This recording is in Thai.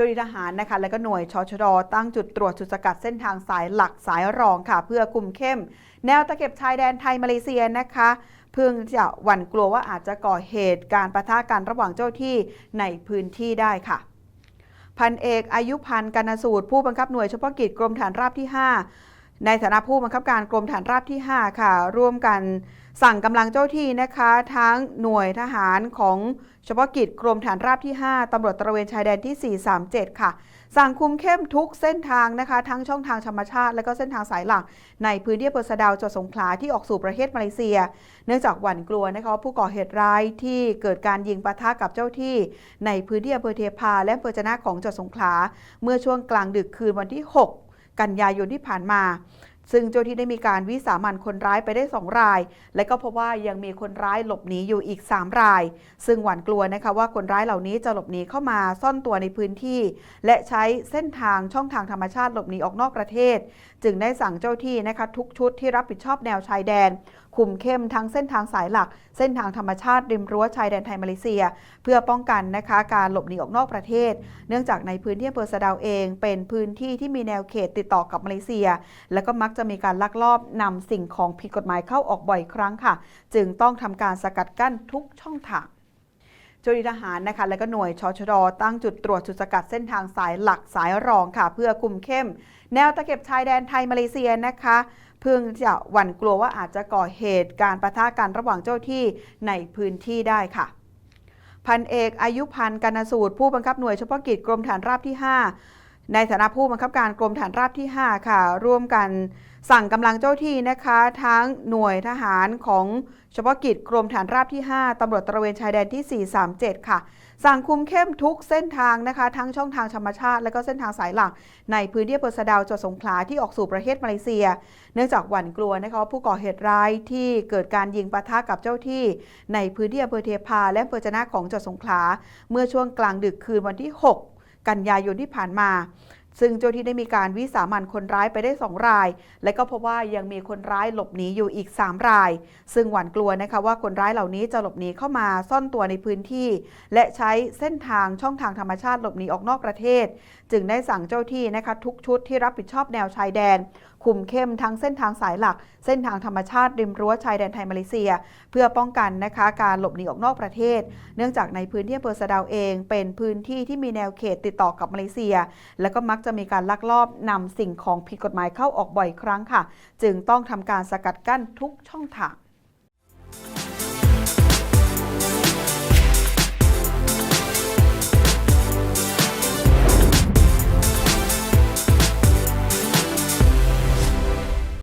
จ้าหน้าที่ทหารนะคะ และก็หน่วยชชดตั้งจุดตรวจจุดสกัดเส้นทางสายหลักสายรองค่ะ เพื่อคุมเข้ม แนวตะเข็บชายแดนไทยมาเลเซียนะคะ เพื่อจะหวั่นกลัวว่าอาจจะก่อเหตุการประทะกันระหว่างเจ้าที่ในพื้นที่ได้ค่ะพันเอกอายุพันธ์กนสูตรผู้บังคับหน่วยเฉพาะกิจกรมฐานราบที่ 5 ในฐานะผู้บังคับการกรมฐานราบที่ 5 ค่ะ ร่วมกันสั่งกำลังเจ้าที่นะคะ ทั้งหน่วยทหารของเฉพาะกิจกรมฐานราบที่ 5ตำรวจตระเวนชายแดนที่ 437 ค่ะ สั่งคุมเข้มทุกเส้นทางนะคะ ทั้งช่องทางธรรมชาติ และก็เส้นทางสายหลัก ในพื้นที่อำเภอสะเดาวจังหวัดสงขลาที่ออกสู่ประเทศมาเลเซีย เนื่องจากหวั่นกลัวนะคะผู้ก่อเหตุร้ายที่เกิดการยิงปะทะกับเจ้าที่ ในพื้นที่อำเภอเทพาและอำเภอจนะของจังหวัดสงขลาเมื่อช่วงกลางดึกคืนวันที่ 6 กันยายนที่ผ่านมา ซึ่งเจ้าที่ได้มีการวิสามันคนร้ายไปได้ 2 ราย และก็พบว่ายังมีคนร้ายหลบหนีอยู่อีก 3 ราย ซึ่งหวั่นกลัวนะคะว่าคนร้ายเหล่านี้จะหลบหนีเข้ามาซ่อนตัวในพื้นที่ และใช้เส้นทางช่องทางธรรมชาติหลบหนีออกนอกประเทศ จึงได้สั่งเจ้าที่นะคะทุกชุดที่รับผิดชอบแนวชายแดนคุมเข้มทั้งเส้นทางสายหลัก เส้นทางธรรมชาติริมรั้วชายแดนไทยมาเลเซีย เพื่อป้องกันนะคะการหลบหนีออกนอกประเทศ เนื่องจากในพื้นที่อำเภอสะเดาวเอง เป็นพื้นที่ที่มีแนวเขตติดต่อกับมาเลเซีย และก็มักจะมีการลักลอบนำสิ่งของผิดกฎหมายเข้าออกบ่อยครั้งค่ะ จึงต้องทำการสกัดกั้นทุกช่องทาง เจ้าหน้าที่ทหารนะคะและก็หน่วยชชดตั้งจุดตรวจจุดสกัดเส้นทางสายหลักสายรองค่ะ เพื่อคุมเข้ม แนวตะเข็บชายแดนไทยมาเลเซียนะคะเพื่อจะหวั่นกลัวว่าอาจจะก่อเหตุการประทะกันระหว่างเจ้าที่ในพื้นที่ได้ค่ะพันเอกอายุพันธ์กนสูตร ผู้บังคับหน่วยเฉพาะกิจกรมฐานราบที่ 5 ในฐานะผู้บังคับการกรมฐานราบที่ 5 ค่ะ ร่วมกันสั่งกำลังเจ้าที่นะคะ ทั้งหน่วยทหารของเฉพาะกิจกรมฐานราบที่ 5ตำรวจตระเวนชายแดนที่ 437 ค่ะ สั่งคุมเข้มทุกเส้นทางนะคะ ทั้งช่องทางธรรมชาติ และก็เส้นทางสายหลัก ในพื้นที่อำเภอสะเดาวจังหวัดสงขลาที่ออกสู่ประเทศมาเลเซีย เนื่องจากหวั่นกลัวนะคะผู้ก่อเหตุร้ายที่เกิดการยิงปะทะกับเจ้าที่ ในพื้นที่อำเภอเทพาและอำเภอจนะของจังหวัดสงขลาเมื่อช่วงกลางดึกคืนวันที่ 6 กันยายนที่ผ่านมา ซึ่งเจ้าที่ได้มีการวิสามันคนร้ายไปได้ 2 ราย และก็พบว่ายังมีคนร้ายหลบหนีอยู่อีก 3 ราย ซึ่งหวั่นกลัวนะคะว่าคนร้ายเหล่านี้จะหลบหนีเข้ามาซ่อนตัวในพื้นที่ และใช้เส้นทางช่องทางธรรมชาติหลบหนีออกนอกประเทศ จึงได้สั่งเจ้าที่นะคะทุกชุดที่รับผิดชอบแนวชายแดน คุมเข้มทั้งเส้นทางสายหลัก เส้นทางธรรมชาติริมรั้วชายแดนไทยมาเลเซีย เพื่อป้องกันนะคะการหลบหนีออกนอกประเทศ เนื่องจากในพื้นที่อำเภอสะเดาวเอง เป็นพื้นที่ที่มีแนวเขตติดต่อกับมาเลเซีย และก็มักจะมีการลักลอบนำสิ่งของผิดกฎหมายเข้าออกบ่อยครั้งค่ะ จึงต้องทำการสกัดกั้นทุกช่องทาง